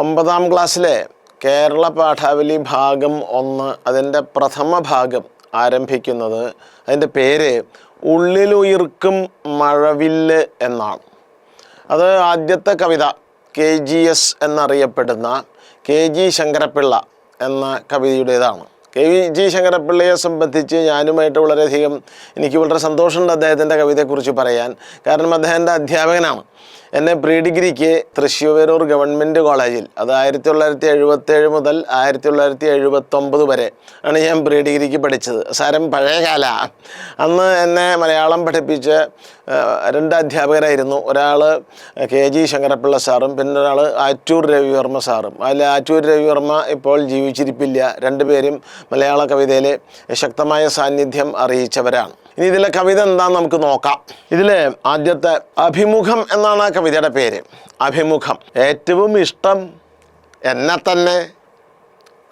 ഒമ്പതാം ക്ലാസ്സിലെ കേരള പാഠാവലി ഭാഗം ഒന്ന് അതിന്റെ പ്രഥമ ഭാഗം ആരംഭിക്കുന്നത് അതിന്റെ പേര് ഉള്ളിലുയിർക്കും മഴവില്ല് എന്നാണ്. അത് ആദ്യത്തെ കവിത കെ ജി എസ് എന്നറിയപ്പെടുന്ന കെ ജി ശങ്കരപ്പിള്ള എന്ന കവിതയുടേതാണ്. കെ വി ജി ശങ്കരപ്പിള്ളയെ സംബന്ധിച്ച് ഞാനുമായിട്ട് വളരെയധികം എനിക്ക് വളരെ സന്തോഷമുണ്ട് അദ്ദേഹത്തിന്റെ കവിതയെക്കുറിച്ച് പറയാൻ. കാരണം അദ്ദേഹത്തിന്റെ അധ്യാപകനാണ്. എന്നെ പ്രീ ഡിഗ്രിക്ക് തൃശ്ശൂരൂർ ഗവൺമെന്റ് കോളേജിൽ അത് ആയിരത്തി തൊള്ളായിരത്തി എഴുപത്തേഴ് മുതൽ ആയിരത്തി തൊള്ളായിരത്തി എഴുപത്തൊമ്പത് വരെ ആണ് ഞാൻ പ്രീ ഡിഗ്രിക്ക് പഠിച്ചത്. സാരം പഴയകാല അന്ന് എന്നെ മലയാളം പഠിപ്പിച്ച രണ്ട് അധ്യാപകരായിരുന്നു. ഒരാൾ കെ ജി ശങ്കരപ്പിള്ള സാറും പിന്നെ ഒരാൾ ആറ്റൂർ രവിവർമ്മ സാറും. അതിൽ ആറ്റൂർ രവിവർമ്മ ഇപ്പോൾ ജീവിച്ചിരിപ്പില്ല. രണ്ടുപേരും മലയാള കവിതയിലെ ശക്തമായ സാന്നിധ്യം അറിയിച്ചവരാണ്. ഇനി ഇതിലെ കവിത എന്താണെന്ന് നമുക്ക് നോക്കാം. ഇതിലെ ആദ്യത്തെ അഭിമുഖം എന്നാണ് ആ കവിതയുടെ പേര്. അഭിമുഖം. ഏറ്റവും ഇഷ്ടം എന്നെ തന്നെ.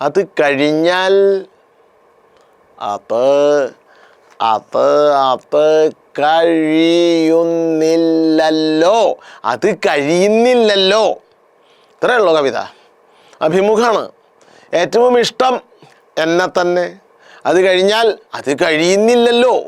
അത് കഴിഞ്ഞാൽ അത് അത് അത് കഴിയുന്നില്ലല്ലോ. അത് കഴിയുന്നില്ലല്ലോ. ഇത്രയേ ഉള്ളൂ കവിത. അഭിമുഖമാണ് ഏറ്റവും ഇഷ്ടം എന്നെ തന്നെ. അത് കഴിഞ്ഞാൽ അത് കഴിയുന്നില്ലല്ലോ.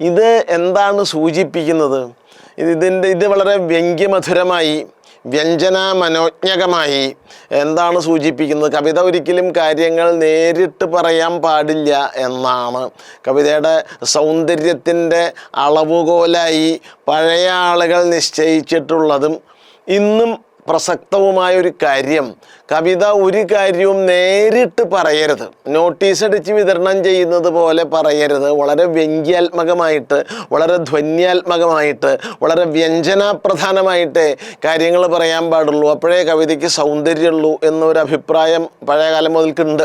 ഇത് എന്താണ് സൂചിപ്പിക്കുന്നത്? ഇത് ഇതിന്റെ ഇത് വളരെ വ്യംഗ്യമധുരമായി വ്യഞ്ജന മനോജ്ഞകമായി എന്താണ് സൂചിപ്പിക്കുന്നത്? കവിത ഒരിക്കലും കാര്യങ്ങൾ നേരിട്ട് പറയാൻ പാടില്ല എന്നാണ്. കവിതയുടെ സൗന്ദര്യത്തിന്റെ അളവുകോലായി പഴയ ആളുകൾ നിശ്ചയിച്ചിട്ടുള്ളതും ഇന്നും പ്രസക്തവുമായ ഒരു കാര്യം. കവിത ഒരു കാര്യവും നേരിട്ട് പറയരുത്. നോട്ടീസ് അടിച്ച് വിതരണം ചെയ്യുന്നത് പോലെ പറയരുത്. വളരെ വ്യംഗ്യാത്മകമായിട്ട് വളരെ ധ്വന്യാത്മകമായിട്ട് വളരെ വ്യഞ്ജനാപ്രധാനമായിട്ട് കാര്യങ്ങൾ പറയാൻ പാടുള്ളൂ. അപ്പോഴേ കവിതയ്ക്ക് സൗന്ദര്യമുള്ളൂ എന്നൊരു അഭിപ്രായം പഴയകാലം മുതൽക്കുണ്ട്.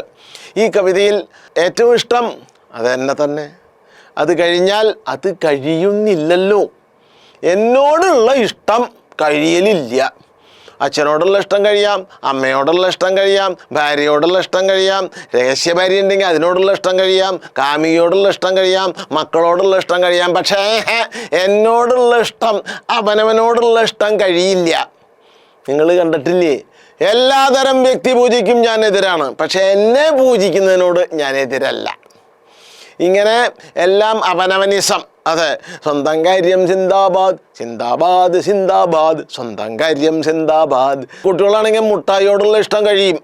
ഈ കവിതയിൽ ഏറ്റവും ഇഷ്ടം അതെന്നെ തന്നെ. അത് കഴിഞ്ഞാൽ അത് കഴിയുന്നില്ലല്ലോ. എന്നോടുള്ള ഇഷ്ടം കഴിയലില്ല. അച്ഛനോടുള്ള ഇഷ്ടം കഴിയാം അമ്മയോടുള്ള ഇഷ്ടം കഴിയാം ഭാര്യയോടുള്ള ഇഷ്ടം കഴിയാം രഹസ്യ ഭാര്യ ഉണ്ടെങ്കിൽ അതിനോടുള്ള ഇഷ്ടം കഴിയാം കാമികയോടുള്ള ഇഷ്ടം കഴിയാം മക്കളോടുള്ള ഇഷ്ടം കഴിയാം. പക്ഷേ എന്നോടുള്ള ഇഷ്ടം അവനവനോടുള്ള ഇഷ്ടം കഴിയില്ല. നിങ്ങൾ കണ്ടിട്ടില്ലേ? എല്ലാതരം വ്യക്തി പൂജയ്ക്കും ഞാൻ എതിരാണ്. പക്ഷേ എന്നെ പൂജിക്കുന്നതിനോട് ഞാൻ എതിരല്ല. ഇങ്ങനെ എല്ലാം അവനവനിസം. അതെ. സ്വന്തം കാര്യം സിന്ദാബാദ്. സിന്ദാബാദ് സിന്ദാബാദ്. സ്വന്തം കാര്യം സിന്ദാബാദ്. കുട്ടികളാണെങ്കിൽ മുട്ടായിയോടുള്ള ഇഷ്ടം കഴിയും.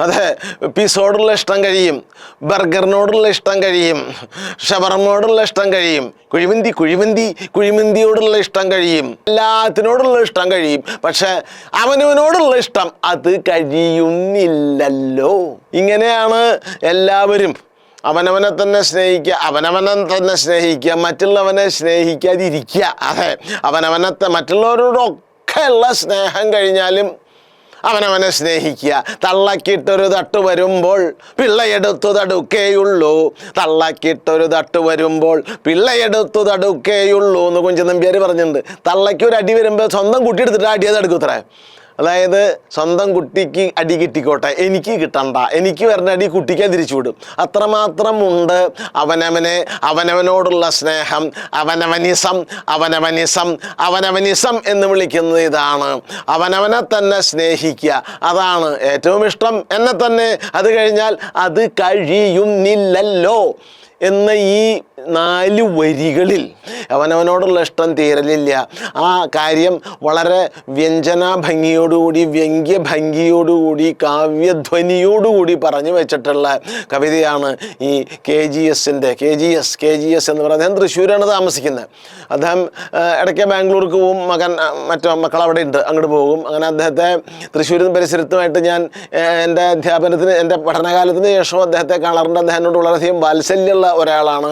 അതെ. പിസോടുള്ള ഇഷ്ടം കഴിയും. ബർഗറിനോടുള്ള ഇഷ്ടം കഴിയും. ഷവർമയോടുള്ള ഇഷ്ടം കഴിയും. കുഴിമന്തി കുഴിമന്തി കുഴിമന്തിയോടുള്ള ഇഷ്ടം കഴിയും. എല്ലാത്തിനോടുള്ള ഇഷ്ടം കഴിയും. പക്ഷെ അവനവനോടുള്ള ഇഷ്ടം അത് കഴിയുന്നില്ലല്ലോ. ഇങ്ങനെയാണ് എല്ലാവരും അവനവനെ തന്നെ സ്നേഹിക്കുക അവനവനെ തന്നെ സ്നേഹിക്കുക മറ്റുള്ളവനെ സ്നേഹിക്കാതിരിക്കുക. അതെ അവനവനത്തെ മറ്റുള്ളവരോടൊക്കെ ഉള്ള സ്നേഹം കഴിഞ്ഞാലും അവനവനെ സ്നേഹിക്കുക. തള്ളക്കിട്ടൊരു തട്ട് വരുമ്പോൾ പിള്ളയെടുത്തു തടുക്കേയുള്ളൂ. തള്ളക്കിട്ടൊരു തട്ട് വരുമ്പോൾ പിള്ളയെടുത്തു തടുക്കേയുള്ളൂ എന്ന് കുഞ്ചൻ നമ്പ്യാർ പറഞ്ഞിട്ടുണ്ട്. തള്ളയ്ക്ക് ഒരു അടി വരുമ്പോൾ സ്വന്തം കുട്ടി എടുത്തിട്ട് അടിയത് എടുക്കൂത്രേ അതായത് സ്വന്തം കുട്ടിക്ക് അടി കിട്ടിക്കോട്ടെ എനിക്ക് കിട്ടണ്ട എനിക്ക് വരുന്ന അടി കുട്ടിക്ക് തിരിച്ചു അത്രമാത്രം ഉണ്ട് അവനവനെ അവനവനോടുള്ള സ്നേഹം അവനവനിസം അവനവനിസം അവനവനിസം എന്ന് വിളിക്കുന്നത് ഇതാണ്. അവനവനെ തന്നെ സ്നേഹിക്കുക അതാണ് ഏറ്റവും ഇഷ്ടം. എന്നെ തന്നെ അത് കഴിഞ്ഞാൽ അത് കഴിയുന്നില്ലല്ലോ. എന്ന ഈ നാല് വരികളിൽ അവനവനോടുള്ള ഇഷ്ടം തീരലില്ല. ആ കാര്യം വളരെ വ്യഞ്ജനാഭംഗിയോടുകൂടി ഭംഗിയോടുകൂടി വ്യംഗ്യ ഭംഗിയോടുകൂടി കാവ്യധ്വനിയോടുകൂടി പറഞ്ഞു വെച്ചിട്ടുള്ള കവിതയാണ് ഈ കെ ജി എസിന്റെ K G S K G S എന്ന് പറയുന്നത്. അദ്ദേഹം തൃശ്ശൂരാണ് താമസിക്കുന്നത്. അദ്ദേഹം ഇടയ്ക്ക് ബാംഗ്ലൂർക്ക് പോവും മകൻ മറ്റോ മക്കൾ അവിടെ ഉണ്ട് അങ്ങോട്ട് പോകും. അങ്ങനെ അദ്ദേഹത്തെ തൃശ്ശൂരിൽ പരിസരത്തുമായിട്ട് ഞാൻ എന്റെ അധ്യാപനത്തിന് എന്റെ പഠനകാലത്തിന് ശേഷം അദ്ദേഹത്തെ കാണാറുണ്ട്. അദ്ദേഹത്തിനോട് വളരെയധികം വാത്സല്യമുള്ള ഒരാളാണ്.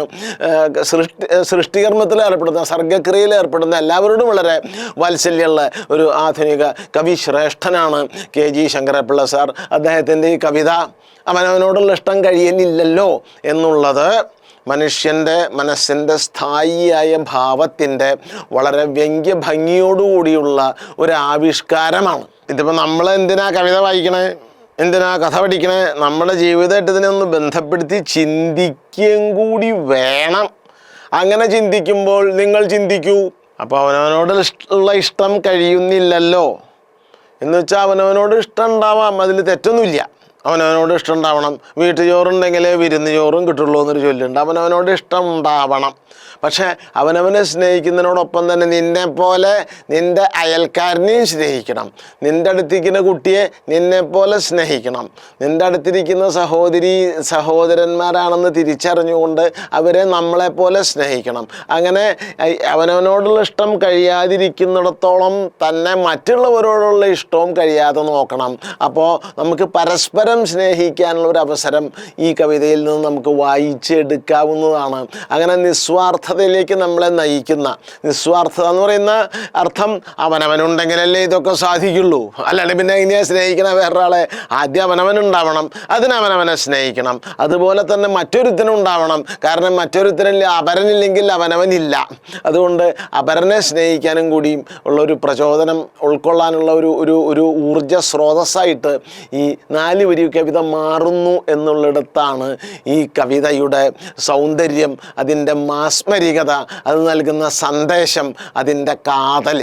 സൃഷ്ടി സൃഷ്ടികർമ്മത്തിൽ ഏർപ്പെടുന്ന സർഗക്രിയയിൽ ഏർപ്പെടുന്ന എല്ലാവരോടും വളരെ വാത്സല്യമുള്ള ഒരു ആധുനിക കവി ശ്രേഷ്ഠനാണ് കെ ജി ശങ്കരപ്പിള്ള സാർ. അദ്ദേഹത്തിന്റെ ഈ കവിത അവനവനോടുള്ള ഇഷ്ടം കഴിയലില്ലല്ലോ എന്നുള്ളത് മനുഷ്യന്റെ മനസ്സിന്റെ സ്ഥായിയായ ഭാവത്തിന്റെ വളരെ വ്യംഗ്യ ഭംഗിയോടുകൂടിയുള്ള ഒരു ആവിഷ്കാരമാണ്. ഇതിപ്പോൾ നമ്മൾ എന്തിനാ കവിത വായിക്കണേ? എന്തിനാ കഥ പഠിക്കണേ? നമ്മുടെ ജീവിതമായിട്ട് ഇതിനെ ഒന്ന് ബന്ധപ്പെടുത്തി ചിന്തിക്കുകയും കൂടി വേണം. അങ്ങനെ ചിന്തിക്കുമ്പോൾ നിങ്ങൾ ചിന്തിക്കൂ. അപ്പോൾ അവനവനോട് ഇഷ്ടമുള്ള ഇഷ്ടം കഴിയുന്നില്ലല്ലോ. എന്ന് വെച്ചാൽ അവനവനോട് ഇഷ്ടം ഉണ്ടാവാം. അതിൽ തെറ്റൊന്നുമില്ല. അവനവനോട് ഇഷ്ടം ഉണ്ടാവണം വീട്ടു ചോറുണ്ടെങ്കിലേ വിരുന്ന് ചോറും കിട്ടുള്ളൂ എന്നൊരു ചൊല്ലുണ്ട്. അവനവനോട് ഇഷ്ടം ഉണ്ടാവണം പക്ഷേ അവനവനെ സ്നേഹിക്കുന്നതിനോടൊപ്പം തന്നെ നിന്നെ പോലെ നിന്റെ അയൽക്കാരനെയും സ്നേഹിക്കണം. നിന്റെ അടുത്തിരിക്കുന്ന കുട്ടിയെ നിന്നെ പോലെ സ്നേഹിക്കണം. നിന്റെ അടുത്തിരിക്കുന്ന സഹോദരി സഹോദരന്മാരാണെന്ന് തിരിച്ചറിഞ്ഞുകൊണ്ട് അവരെ നമ്മളെപ്പോലെ സ്നേഹിക്കണം. അങ്ങനെ അവനവനോടുള്ള ഇഷ്ടം കഴിയാതിരിക്കുന്നിടത്തോളം തന്നെ മറ്റുള്ളവരോടുള്ള ഇഷ്ടവും കഴിയാതെ നോക്കണം. അപ്പോൾ നമുക്ക് പരസ്പരം സ്നേഹിക്കാനുള്ള ഒരു അവസരം ഈ കവിതയിൽ നിന്ന് നമുക്ക് വായിച്ചെടുക്കാവുന്നതാണ്. അങ്ങനെ നിസ്വാർത്ഥതയിലേക്ക് നമ്മളെ നയിക്കുന്ന നിസ്വാർത്ഥത എന്ന് പറയുന്ന അർത്ഥം അവനവനുണ്ടെങ്കിലല്ലേ ഇതൊക്കെ സാധിക്കുള്ളൂ. അല്ലാണ്ട് പിന്നെ ഇനിയെ സ്നേഹിക്കണ വേറൊരാളെ ആദ്യം അവനവനുണ്ടാവണം അതിനവനവനെ സ്നേഹിക്കണം. അതുപോലെ തന്നെ മറ്റൊരുത്തനും ഉണ്ടാവണം. കാരണം മറ്റൊരുത്തനില്ല അപരനില്ലെങ്കിൽ അവനവനില്ല. അതുകൊണ്ട് അപരനെ സ്നേഹിക്കാനും കൂടിയും ഉള്ളൊരു പ്രചോദനം ഉൾക്കൊള്ളാനുള്ള ഒരു ഒരു ഊർജ ഊർജ സ്രോതസ്സായിട്ട് ഈ നാല് വരി കവിത മാറുന്നു എന്നുള്ളിടത്താണ് ഈ കവിതയുടെ സൗന്ദര്യം അതിന്റെ മാസ്മരികത അത് നൽകുന്ന സന്ദേശം അതിന്റെ കാതൽ